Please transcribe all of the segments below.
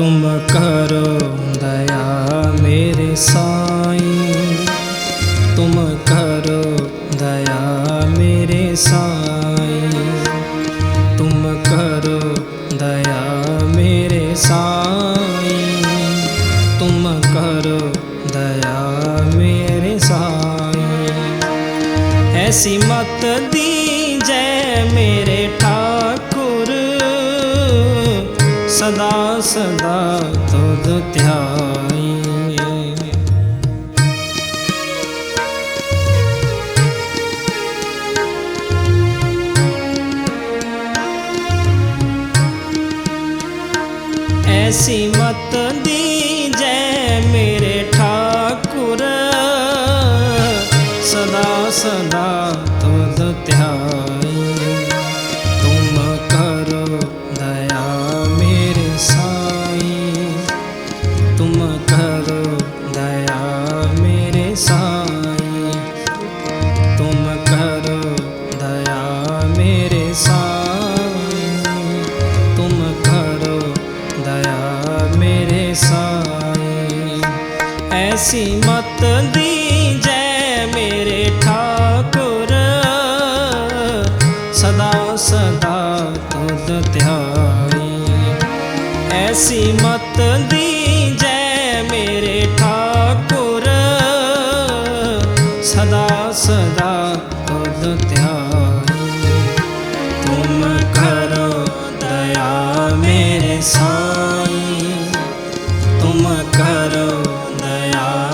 ਤੁਮ ਕਰੋ ਦਇਆ ਮੇਰੇ ਸਾਈਂ। ਤੁਮ ਕਰੋ ਦਇਆ ਮੇਰੇ ਸਾਈਂ। ਤੁਮ ਕਰੋ ਦਇਆ ਮੇਰੇ ਸਾਈਂ। ਤੁਮ ਕਰੋ ਦਇਆ ਮੇਰੇ ਸਾਈਂ। ਐਸੀ ਮਤ ਦੀ ਜੈ ਮੇਰੇ ਠਾ ਐਸੀ ਮਤ ਐਸੀ ਮਤ ਦੀਜੈ ਮੇਰੇ ਠਾਕੁਰ। ਸਦਾ ਸਦਾ ਤੁਧ ਧਿਆਈ ਐਸੀ ਮਤ ਦੀਜੈ ਮੇਰੇ ਠਾਕੁਰ। ਸਦਾ ਸਦਾ ਤੁਧ ਧਿਆਈ ਤੁਮ ਕਰੋ ਦਇਆ ਮੇਰੇ ਸਾਈ। ਤੁਮ ਕਰੋ now.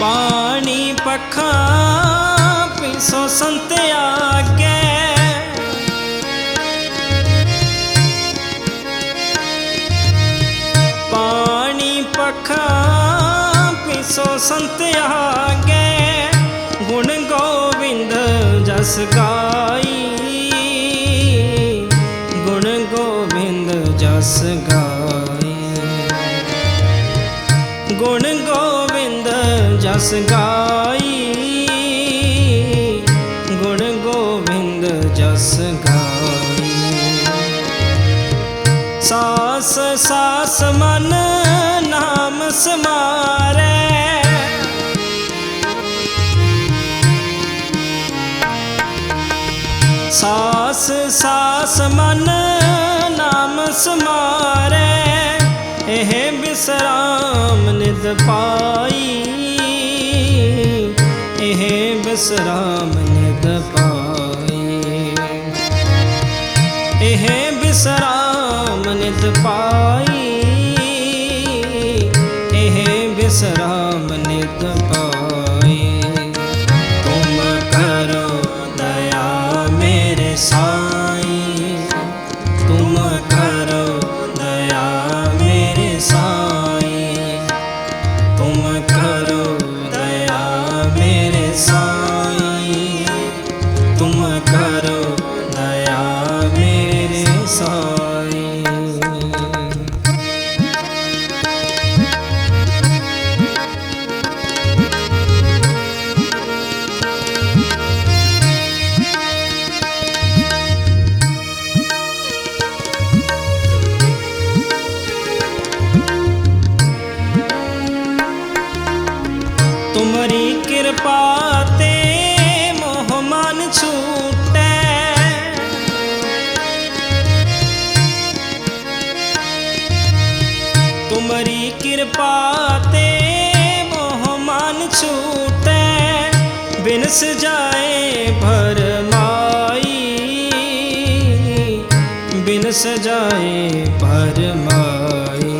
ਪਾਣੀ ਪੱਖਾਂ ਪਿਸੋ ਸੰਤ ਆਗੇ। ਪਾਣੀ ਪੱਖਾਂ ਪਿਸੋ ਸੰਤ ਆਗੇ। ਗੁਣ ਗੋਬਿੰਦ ਜਸ ਗਾਈ। ਗੁਣ ਗੋਬਿੰਦ ਜਸ ਗਾਈ। ਜਸ ਗਾਈ। ਗੁਣ ਗੋਬਿੰਦ ਜਸ ਗਾਈ। ਸਾਸ ਸਾਸ ਮਨ ਨਾਮ ਸਮਾਰੈ। ਸਾਸ ਸਾਸ ਮਨ ਨਾਮ ਸਮਾਰੈ। ਇਹ ਬਿਸਰਾਮ ਨਿਦ ਪਾਈ। ਇਹ ਬਿਸਰਾਮ ਨਿਦ ਪਾਈ ਇਹ ਬਿਸਰਾਮ ਨਿਤ ਪਾਈ ਕਿਰਪਾ ਤੇ ਮੋਹ ਮਨ ਛੂਟੈ, ਬਿਨਸ ਜਾਏ ਭਰਮਾਈ ਬਿਨਸ ਜਾਏ ਭਰਮਾਈ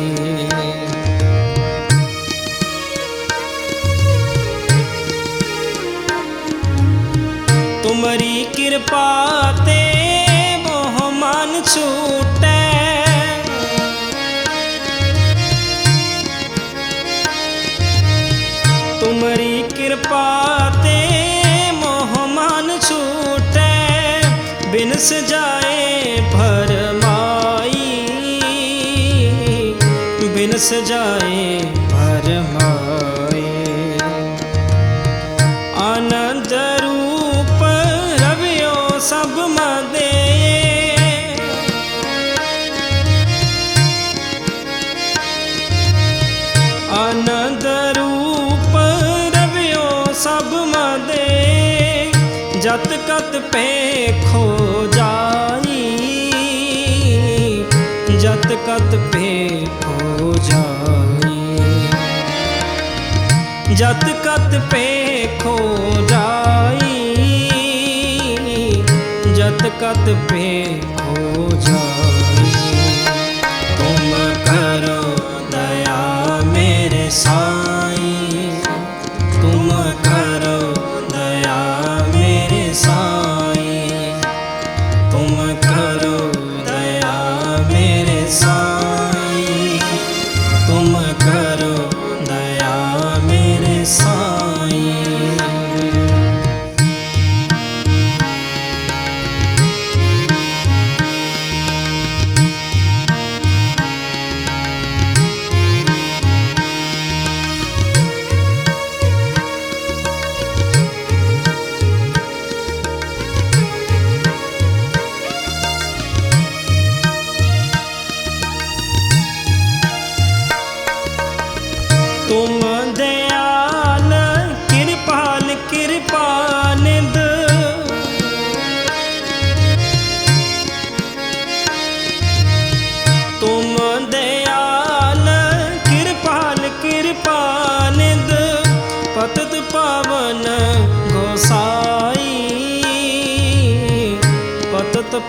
ਤੁਮਰੀ ਕਿਰਪਾ ਤੇ ਮੋਹ ਮਨ ਛੂਟੈ ਬਿਨ ਸਜਾਏ ਫਰਮਾਈ ਬਿਨ ਸਜਾਏ ਜਤ ਕਤ ਪੇਖੋ ਜਾਈ, ਜਤ ਕਤ ਪੇਖੋ ਜਾਈ। ਜਤ ਕਤ ਪੇਖੋ ਜਾਈ, ਜਤ ਕਤ ਪੇਖੋ ਮੇਰੇ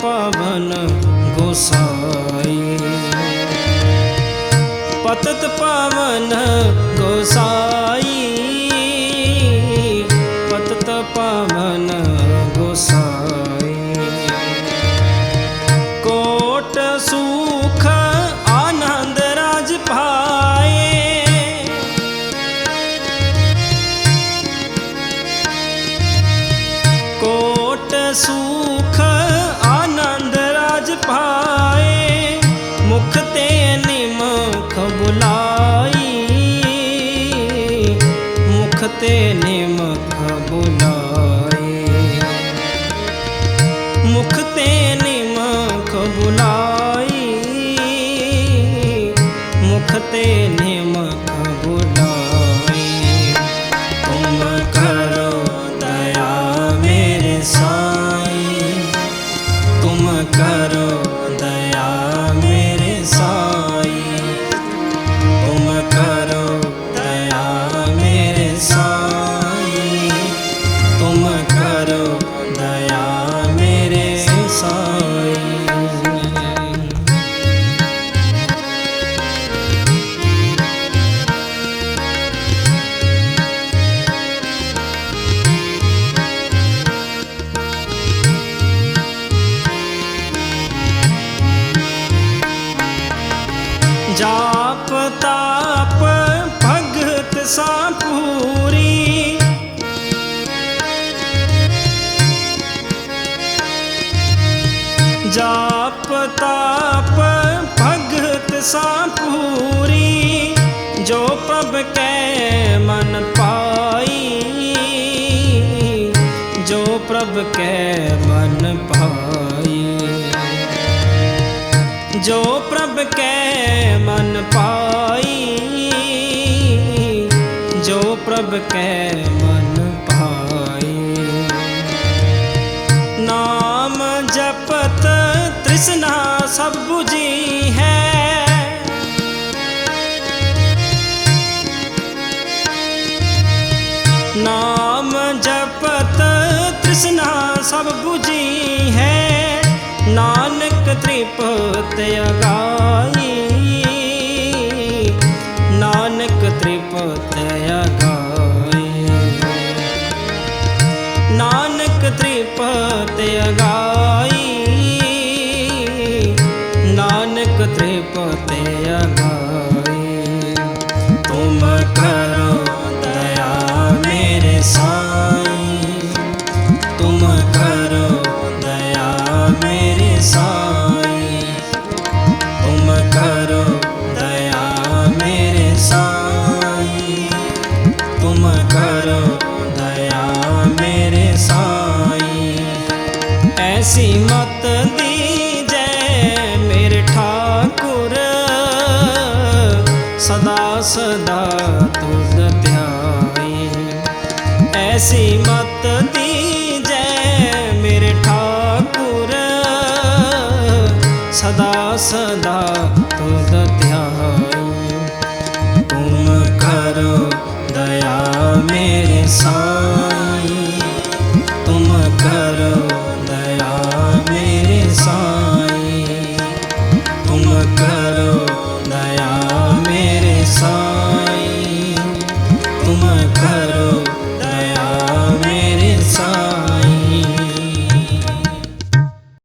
ਪਵਨ ਗੋਸਾਈ। ਪਤਤ ਪਵਨ ਗੋਸਾਈ। ਪਤਤ ਪਵਨ ਗੋਸਾਈ। ਕੋਟ ਸੁਖ ਆਨੰਦ ਰਾਜ ਪਾਏ। ਕੋਟ ਸੁਖ ते ਜਾਪ ਤਾਪ ਭਗਤ ਸਾਪੂਰੀ ਜਾਪ ਤਾਪ ਭਗਤ ਸਾਪੂਰੀ ਜੋ ਪ੍ਰਭ ਕੈ ਮਨ ਪਾਈ, ਜੋ ਪ੍ਰਭ ਕੈ ਮਨ ਪਾਈ। ਜੋ ਪ੍ਰਭ ਕੈ ਮਨ ਪਾਈ, ਜੋ ਪ੍ਰਭ ਕੈ ਮਨ ਪਾਈ। ਨਾਮ ਜਪਤ ਤ੍ਰਿਸ਼ਨਾ ਸਭ 부ਜੀ ਹੈ। ਨਾਮ ਜਪਤ ਤ੍ਰਿਸ਼ਨਾ ਸਭ 부ਜੀ ਹੈ। ਨਾਨਕ ਤ੍ਰਿਪਤ ਅਗਾਈ। ਸਦਾ ਸਦਾ ਤੁਧ ਧਿਆਈ ਐਸੀ ਮਤ ਦੀ ਜੈ ਮੇਰੇ ਠਾਕੁਰ। ਸਦਾ ਸਦਾ ਤੁਧ ਧਿਆਈ ਤੁਮ ਕਰੋ ਦਇਆ ਮੇਰੇ ਸਾਹ।